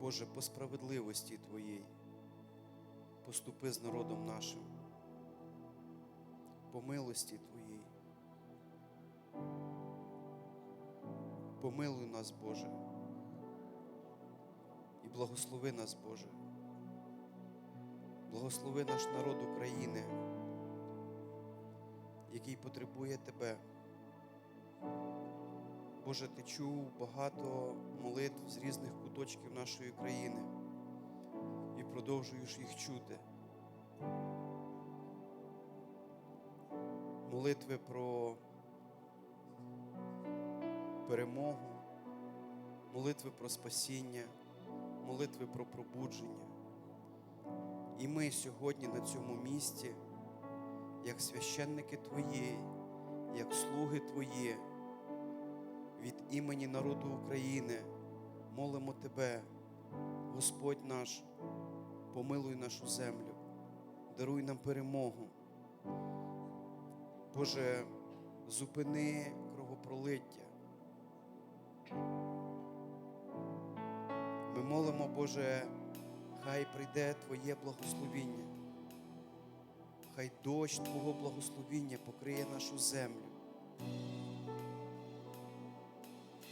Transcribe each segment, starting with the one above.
Боже, по справедливості Твоїй поступи з народом нашим, по милості Твоїй. Помилуй нас, Боже, і благослови нас, Боже. Благослови наш народ України, який потребує Тебе. Боже, ти чув багато молитв з різних куточків нашої країни і продовжуєш їх чути. Молитви про перемогу, молитви про спасіння, молитви про пробудження. І ми сьогодні на цьому місці, як священники Твої, як слуги Твої, від імені народу України молимо Тебе, Господь наш, помилуй нашу землю, даруй нам перемогу. Боже, зупини кровопролиття. Ми молимо, Боже, хай прийде Твоє благословіння, хай дощ Твого благословіння покриє нашу землю.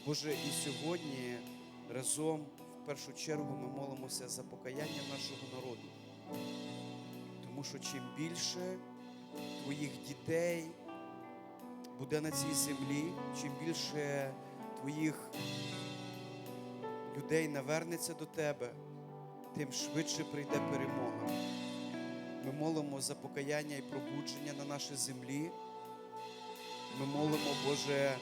Боже, і сьогодні разом в першу чергу ми молимося за покаяння нашого народу. Тому що чим більше твоїх дітей буде на цій землі, чим більше твоїх людей навернеться до тебе, тим швидше прийде перемога. Ми молимо за покаяння і пробудження на нашій землі. Ми молимо, Боже,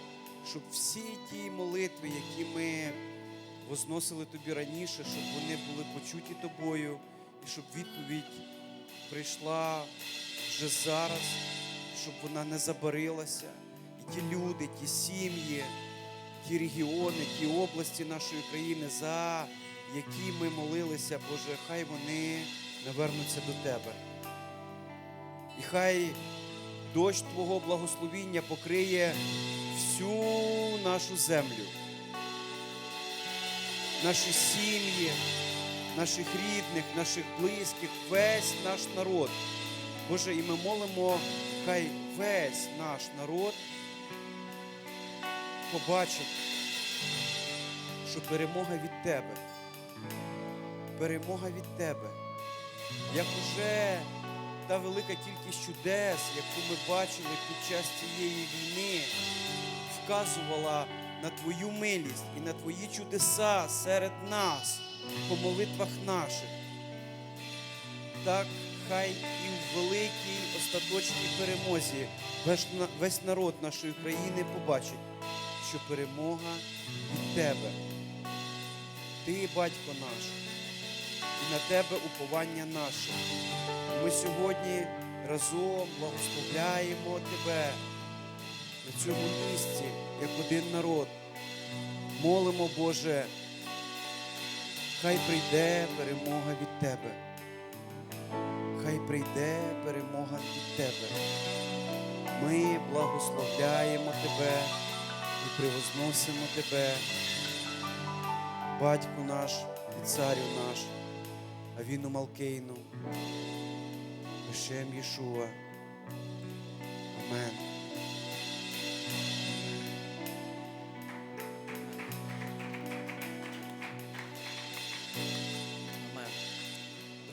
щоб всі ті молитви, які ми возносили тобі раніше, щоб вони були почуті тобою, і щоб відповідь прийшла вже зараз, щоб вона не забарилася. І ті люди, ті сім'ї, ті регіони, ті області нашої країни, за які ми молилися, Боже, хай вони навернуться до Тебе. І хай дощ Твого благословіння покриє всю нашу землю, наші сім'ї, наших рідних, наших близьких, весь наш народ. Боже, і ми молимо, хай весь наш народ побачить, що перемога від Тебе, перемога від Тебе, як уже та велика кількість чудес, яку ми бачили під час цієї війни, вказувала на Твою милість і на Твої чудеса серед нас по молитвах наших. Так хай і в великій остаточній перемозі весь народ нашої країни побачить, що перемога від Тебе. Ти, батько наш, і на Тебе уповання наше. Ми сьогодні разом благословляємо Тебе на цьому місці, як один народ. Молимо, Боже, хай прийде перемога від Тебе. Хай прийде перемога від Тебе. Ми благословляємо Тебе і превозносимо Тебе, Батьку наш і Царю наш, Авіну Малкейну, Бешем Єшуа. Амен.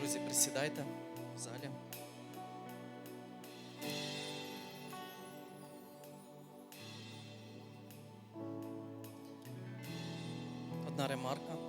Друзі, присідайте в залі. Одна ремарка.